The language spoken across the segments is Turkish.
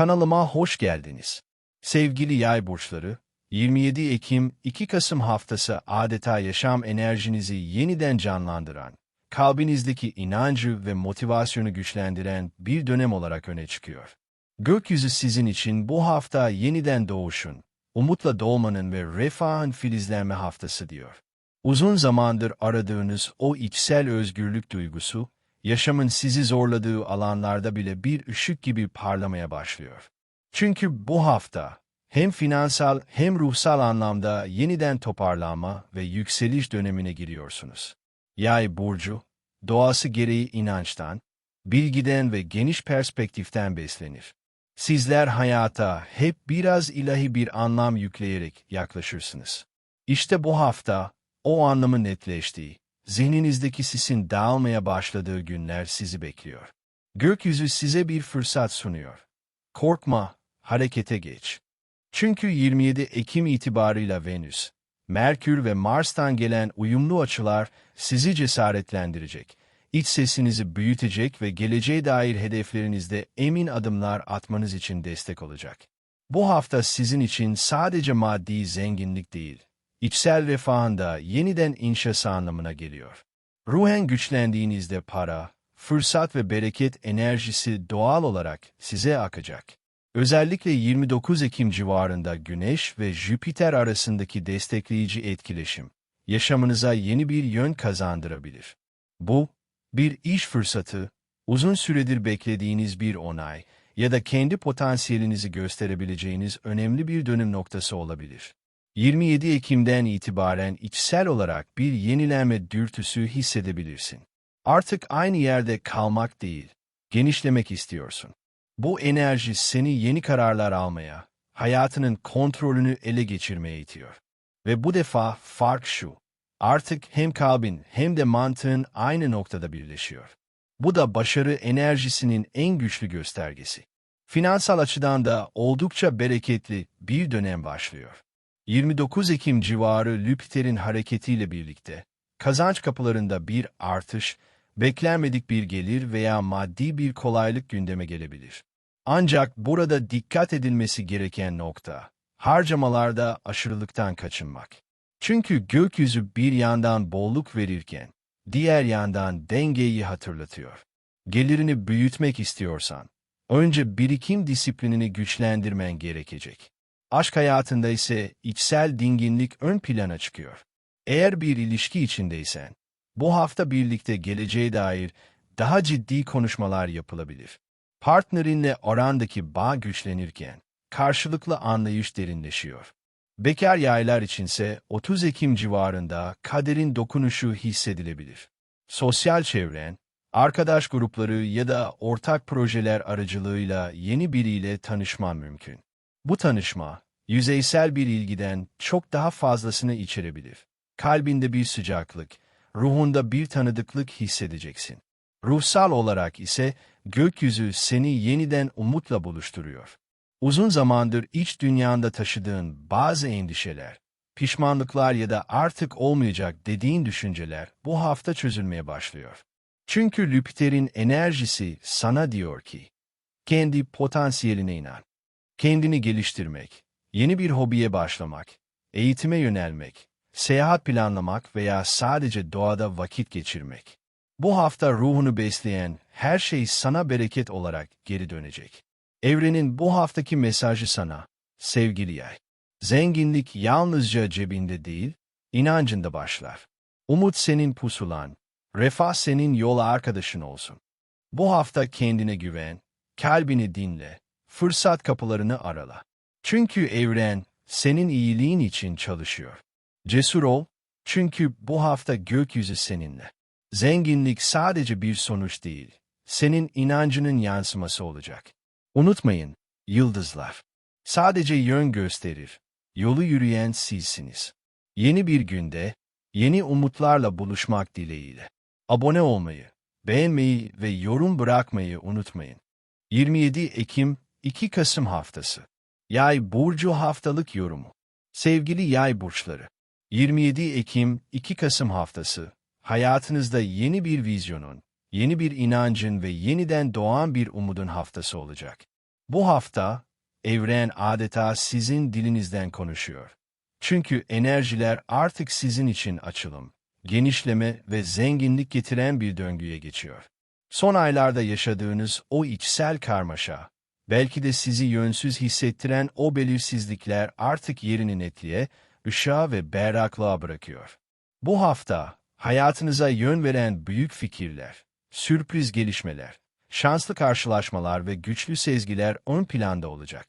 Kanalıma hoş geldiniz. Sevgili yay burçları, 27 Ekim 2 Kasım haftası adeta yaşam enerjinizi yeniden canlandıran, kalbinizdeki inancı ve motivasyonu güçlendiren bir dönem olarak öne çıkıyor. Gökyüzü sizin için bu hafta yeniden doğuşun, umutla doğmanın ve refahın filizlenme haftası diyor. Uzun zamandır aradığınız o içsel özgürlük duygusu, yaşamın sizi zorladığı alanlarda bile bir ışık gibi parlamaya başlıyor. Çünkü bu hafta hem finansal hem ruhsal anlamda yeniden toparlanma ve yükseliş dönemine giriyorsunuz. Yay burcu, doğası gereği inançtan, bilgiden ve geniş perspektiften beslenir. Sizler hayata hep biraz ilahi bir anlam yükleyerek yaklaşırsınız. İşte bu hafta o anlamın netleştiği, zihninizdeki sisin dağılmaya başladığı günler sizi bekliyor. Gökyüzü size bir fırsat sunuyor. Korkma, harekete geç. Çünkü 27 Ekim itibarıyla Venüs, Merkür ve Mars'tan gelen uyumlu açılar sizi cesaretlendirecek, iç sesinizi büyütecek ve geleceğe dair hedeflerinizde emin adımlar atmanız için destek olacak. Bu hafta sizin için sadece maddi zenginlik değil, içsel refahın da yeniden inşası anlamına geliyor. Ruhen güçlendiğinizde para, fırsat ve bereket enerjisi doğal olarak size akacak. Özellikle 29 Ekim civarında Güneş ve Jüpiter arasındaki destekleyici etkileşim, yaşamınıza yeni bir yön kazandırabilir. Bu, bir iş fırsatı, uzun süredir beklediğiniz bir onay ya da kendi potansiyelinizi gösterebileceğiniz önemli bir dönüm noktası olabilir. 27 Ekim'den itibaren içsel olarak bir yenilenme dürtüsü hissedebilirsin. Artık aynı yerde kalmak değil, genişlemek istiyorsun. Bu enerji seni yeni kararlar almaya, hayatının kontrolünü ele geçirmeye itiyor. Ve bu defa fark şu, artık hem kalbin hem de mantığın aynı noktada birleşiyor. Bu da başarı enerjisinin en güçlü göstergesi. Finansal açıdan da oldukça bereketli bir dönem başlıyor. 29 Ekim civarı Lüpiter'in hareketiyle birlikte kazanç kapılarında bir artış, beklenmedik bir gelir veya maddi bir kolaylık gündeme gelebilir. Ancak burada dikkat edilmesi gereken nokta, harcamalarda aşırılıktan kaçınmak. Çünkü gökyüzü bir yandan bolluk verirken, diğer yandan dengeyi hatırlatıyor. Gelirini büyütmek istiyorsan, önce birikim disiplinini güçlendirmen gerekecek. Aşk hayatında ise içsel dinginlik ön plana çıkıyor. Eğer bir ilişki içindeysen, bu hafta birlikte geleceğe dair daha ciddi konuşmalar yapılabilir. Partnerinle orandaki bağ güçlenirken, karşılıklı anlayış derinleşiyor. Bekar yaylar içinse 30 Ekim civarında kaderin dokunuşu hissedilebilir. Sosyal çevren, arkadaş grupları ya da ortak projeler aracılığıyla yeni biriyle tanışman mümkün. Bu tanışma, yüzeysel bir ilgiden çok daha fazlasını içerebilir. Kalbinde bir sıcaklık, ruhunda bir tanıdıklık hissedeceksin. Ruhsal olarak ise gökyüzü seni yeniden umutla buluşturuyor. Uzun zamandır iç dünyanda taşıdığın bazı endişeler, pişmanlıklar ya da artık olmayacak dediğin düşünceler bu hafta çözülmeye başlıyor. Çünkü Lüpiter'in enerjisi sana diyor ki, kendi potansiyeline inan. Kendini geliştirmek, yeni bir hobiye başlamak, eğitime yönelmek, seyahat planlamak veya sadece doğada vakit geçirmek. Bu hafta ruhunu besleyen her şey sana bereket olarak geri dönecek. Evrenin bu haftaki mesajı sana, sevgili yay. Zenginlik yalnızca cebinde değil, inancında başlar. Umut senin pusulan, refah senin yola arkadaşın olsun. Bu hafta kendine güven, kalbini dinle, fırsat kapılarını arala. Çünkü evren senin iyiliğin için çalışıyor. Cesur ol, çünkü bu hafta gökyüzü seninle. Zenginlik sadece bir sonuç değil, senin inancının yansıması olacak. Unutmayın, yıldızlar. Sadece yön gösterir, yolu yürüyen sizsiniz. Yeni bir günde, yeni umutlarla buluşmak dileğiyle. Abone olmayı, beğenmeyi ve yorum bırakmayı unutmayın. 27 Ekim 2 Kasım Haftası Yay Burcu Haftalık Yorumu Sevgili Yay Burçları 27 Ekim 2 Kasım Haftası Hayatınızda yeni bir vizyonun, yeni bir inancın ve yeniden doğan bir umudun haftası olacak. Bu hafta, evren adeta sizin dilinizden konuşuyor. Çünkü enerjiler artık sizin için açılım, genişleme ve zenginlik getiren bir döngüye geçiyor. Son aylarda yaşadığınız o içsel karmaşa, belki de sizi yönsüz hissettiren o belirsizlikler artık yerini netliğe, ışığa ve berraklığa bırakıyor. Bu hafta, hayatınıza yön veren büyük fikirler, sürpriz gelişmeler, şanslı karşılaşmalar ve güçlü sezgiler ön planda olacak.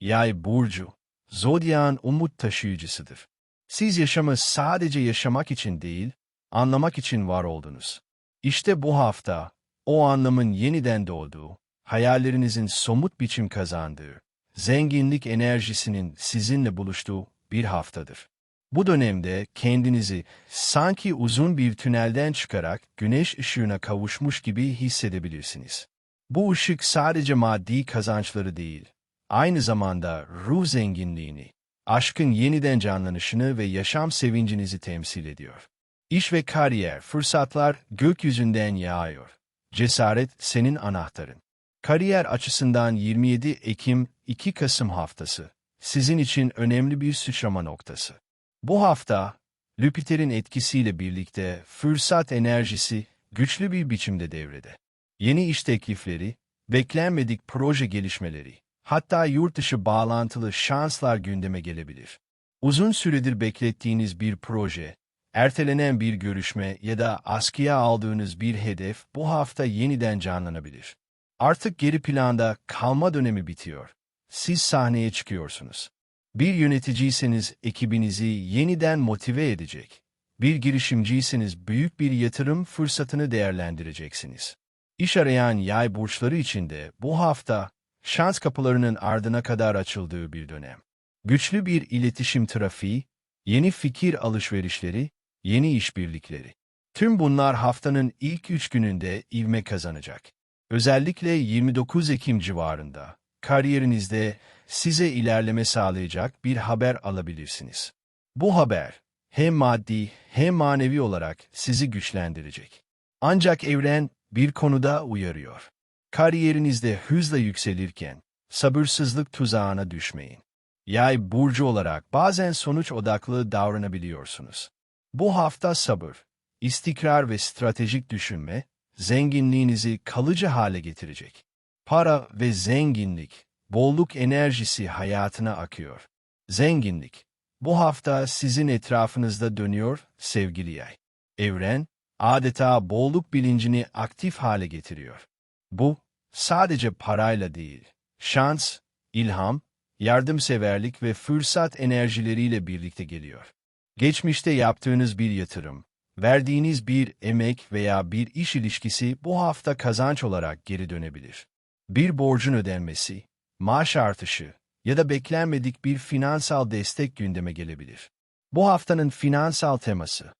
Yay burcu, zodyan umut taşıyıcısıdır. Siz yaşamı sadece yaşamak için değil, anlamak için var oldunuz. İşte bu hafta, o anlamın yeniden doğduğu, hayallerinizin somut biçim kazandığı, zenginlik enerjisinin sizinle buluştuğu bir haftadır. Bu dönemde kendinizi sanki uzun bir tünelden çıkarak güneş ışığına kavuşmuş gibi hissedebilirsiniz. Bu ışık sadece maddi kazançları değil, aynı zamanda ruh zenginliğini, aşkın yeniden canlanışını ve yaşam sevincinizi temsil ediyor. İş ve kariyer fırsatlar gökyüzünden yağıyor. Cesaret senin anahtarın. Kariyer açısından 27 Ekim 2 Kasım haftası sizin için önemli bir sıçrama noktası. Bu hafta Jüpiter'in etkisiyle birlikte fırsat enerjisi güçlü bir biçimde devrede. Yeni iş teklifleri, beklenmedik proje gelişmeleri, hatta yurt dışı bağlantılı şanslar gündeme gelebilir. Uzun süredir beklettiğiniz bir proje, ertelenen bir görüşme ya da askıya aldığınız bir hedef bu hafta yeniden canlanabilir. Artık geri planda kalma dönemi bitiyor. Siz sahneye çıkıyorsunuz. Bir yöneticiyseniz ekibinizi yeniden motive edecek. Bir girişimciyseniz büyük bir yatırım fırsatını değerlendireceksiniz. İş arayan yay burçları için de bu hafta şans kapılarının ardına kadar açıldığı bir dönem. Güçlü bir iletişim trafiği, yeni fikir alışverişleri, yeni işbirlikleri. Tüm bunlar haftanın ilk üç gününde ivme kazanacak. Özellikle 29 Ekim civarında kariyerinizde size ilerleme sağlayacak bir haber alabilirsiniz. Bu haber hem maddi hem manevi olarak sizi güçlendirecek. Ancak evren bir konuda uyarıyor. Kariyerinizde hızla yükselirken sabırsızlık tuzağına düşmeyin. Yay burcu olarak bazen sonuç odaklı davranabiliyorsunuz. Bu hafta sabır, istikrar ve stratejik düşünme, zenginliğinizi kalıcı hale getirecek. Para ve zenginlik, bolluk enerjisi hayatına akıyor. Zenginlik, bu hafta sizin etrafınızda dönüyor sevgili yay. Evren, adeta bolluk bilincini aktif hale getiriyor. Bu, sadece parayla değil, şans, ilham, yardımseverlik ve fırsat enerjileriyle birlikte geliyor. Geçmişte yaptığınız bir yatırım, verdiğiniz bir emek veya bir iş ilişkisi bu hafta kazanç olarak geri dönebilir. Bir borcun ödenmesi, maaş artışı ya da beklenmedik bir finansal destek gündeme gelebilir. Bu haftanın finansal teması,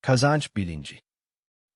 kazanç bilinci.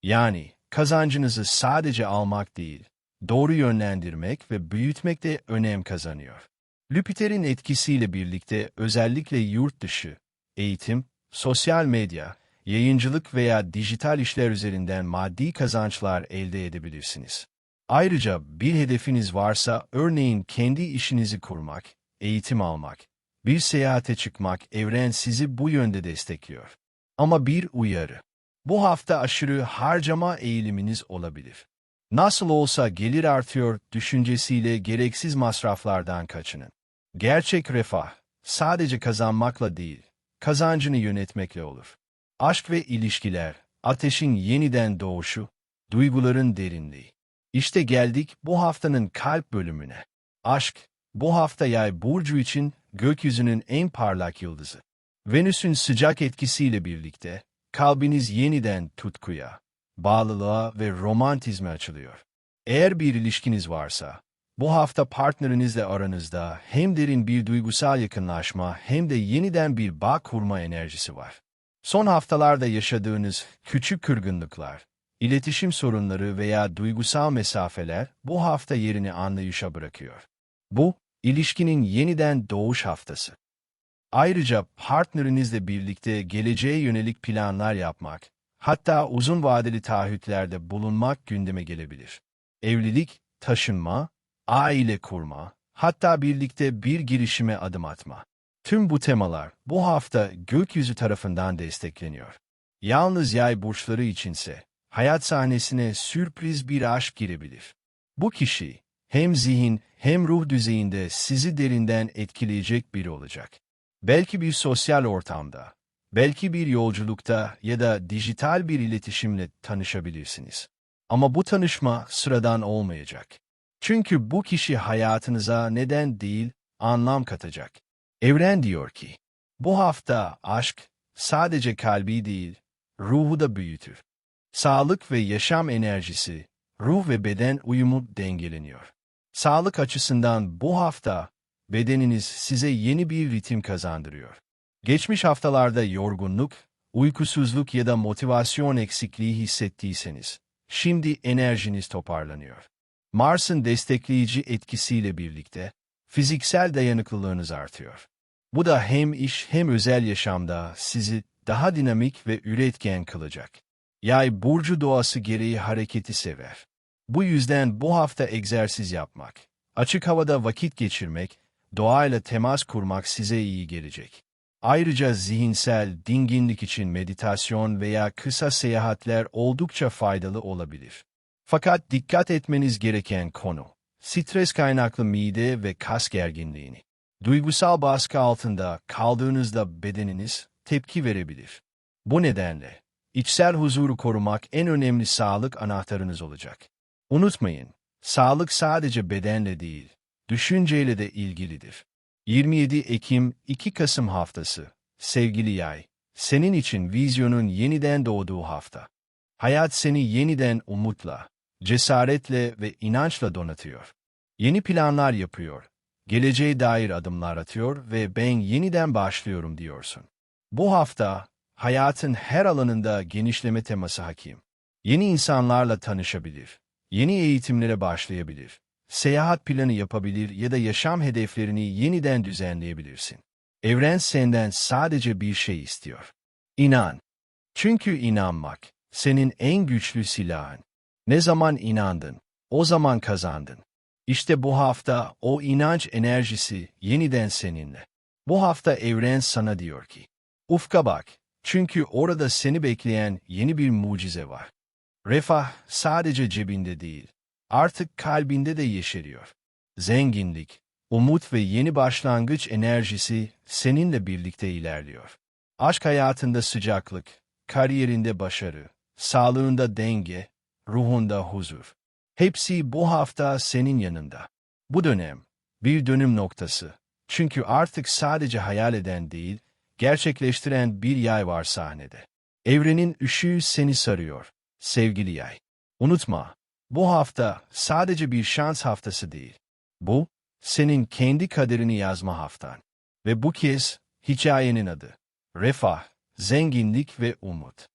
Yani kazancınızı sadece almak değil, doğru yönlendirmek ve büyütmek de önem kazanıyor. Jüpiter'in etkisiyle birlikte özellikle yurt dışı, eğitim, sosyal medya, yayıncılık veya dijital işler üzerinden maddi kazançlar elde edebilirsiniz. Ayrıca bir hedefiniz varsa örneğin kendi işinizi kurmak, eğitim almak, bir seyahate çıkmak evren sizi bu yönde destekliyor. Ama bir uyarı. Bu hafta aşırı harcama eğiliminiz olabilir. Nasıl olsa gelir artıyor düşüncesiyle gereksiz masraflardan kaçının. Gerçek refah sadece kazanmakla değil, kazancını yönetmekle olur. Aşk ve ilişkiler, ateşin yeniden doğuşu, duyguların derinliği. İşte geldik bu haftanın kalp bölümüne. Aşk, bu hafta yay burcu için gökyüzünün en parlak yıldızı. Venüs'ün sıcak etkisiyle birlikte kalbiniz yeniden tutkuya, bağlılığa ve romantizme açılıyor. Eğer bir ilişkiniz varsa, bu hafta partnerinizle aranızda hem derin bir duygusal yakınlaşma hem de yeniden bir bağ kurma enerjisi var. Son haftalarda yaşadığınız küçük kırgınlıklar, iletişim sorunları veya duygusal mesafeler bu hafta yerini anlayışa bırakıyor. Bu, ilişkinin yeniden doğuş haftası. Ayrıca partnerinizle birlikte geleceğe yönelik planlar yapmak, hatta uzun vadeli taahhütlerde bulunmak gündeme gelebilir. Evlilik, taşınma, aile kurma, hatta birlikte bir girişime adım atma. Tüm bu temalar bu hafta gökyüzü tarafından destekleniyor. Yalnız yay burçları içinse hayat sahnesine sürpriz bir aşk girebilir. Bu kişi hem zihin hem ruh düzeyinde sizi derinden etkileyecek biri olacak. Belki bir sosyal ortamda, belki bir yolculukta ya da dijital bir iletişimle tanışabilirsiniz. Ama bu tanışma sıradan olmayacak. Çünkü bu kişi hayatınıza neden değil, anlam katacak. Evren diyor ki, bu hafta aşk sadece kalbi değil, ruhu da büyütür. Sağlık ve yaşam enerjisi, ruh ve beden uyumu dengeleniyor. Sağlık açısından bu hafta bedeniniz size yeni bir ritim kazandırıyor. Geçmiş haftalarda yorgunluk, uykusuzluk ya da motivasyon eksikliği hissettiyseniz, şimdi enerjiniz toparlanıyor. Mars'ın destekleyici etkisiyle birlikte fiziksel dayanıklılığınız artıyor. Bu da hem iş hem özel yaşamda sizi daha dinamik ve üretken kılacak. Yay burcu doğası gereği hareketi sever. Bu yüzden bu hafta egzersiz yapmak, açık havada vakit geçirmek, doğayla temas kurmak size iyi gelecek. Ayrıca zihinsel dinginlik için meditasyon veya kısa seyahatler oldukça faydalı olabilir. Fakat dikkat etmeniz gereken konu, stres kaynaklı mide ve kas gerginliğini. Duygusal baskı altında kaldığınızda bedeniniz tepki verebilir. Bu nedenle içsel huzuru korumak en önemli sağlık anahtarınız olacak. Unutmayın, sağlık sadece bedenle değil, düşünceyle de ilgilidir. 27 Ekim 2 Kasım haftası, sevgili yay, senin için vizyonun yeniden doğduğu hafta. Hayat seni yeniden umutla, cesaretle ve inançla donatıyor. Yeni planlar yapıyor, geleceğe dair adımlar atıyor ve ben yeniden başlıyorum diyorsun. Bu hafta hayatın her alanında genişleme teması hakim. Yeni insanlarla tanışabilir, yeni eğitimlere başlayabilir, seyahat planı yapabilir ya da yaşam hedeflerini yeniden düzenleyebilirsin. Evren senden sadece bir şey istiyor. İnan. Çünkü inanmak senin en güçlü silahın. Ne zaman inandın, o zaman kazandın. İşte bu hafta o inanç enerjisi yeniden seninle. Bu hafta evren sana diyor ki, ufka bak, çünkü orada seni bekleyen yeni bir mucize var. Refah sadece cebinde değil, artık kalbinde de yeşeriyor. Zenginlik, umut ve yeni başlangıç enerjisi seninle birlikte ilerliyor. Aşk hayatında sıcaklık, kariyerinde başarı, sağlığında denge, ruhunda huzur. Hepsi bu hafta senin yanında. Bu dönem bir dönüm noktası. Çünkü artık sadece hayal eden değil, gerçekleştiren bir yay var sahnede. Evrenin ışığı seni sarıyor, sevgili yay. Unutma, bu hafta sadece bir şans haftası değil. Bu, senin kendi kaderini yazma haftan. Ve bu kez hikayenin adı. Refah, zenginlik ve umut.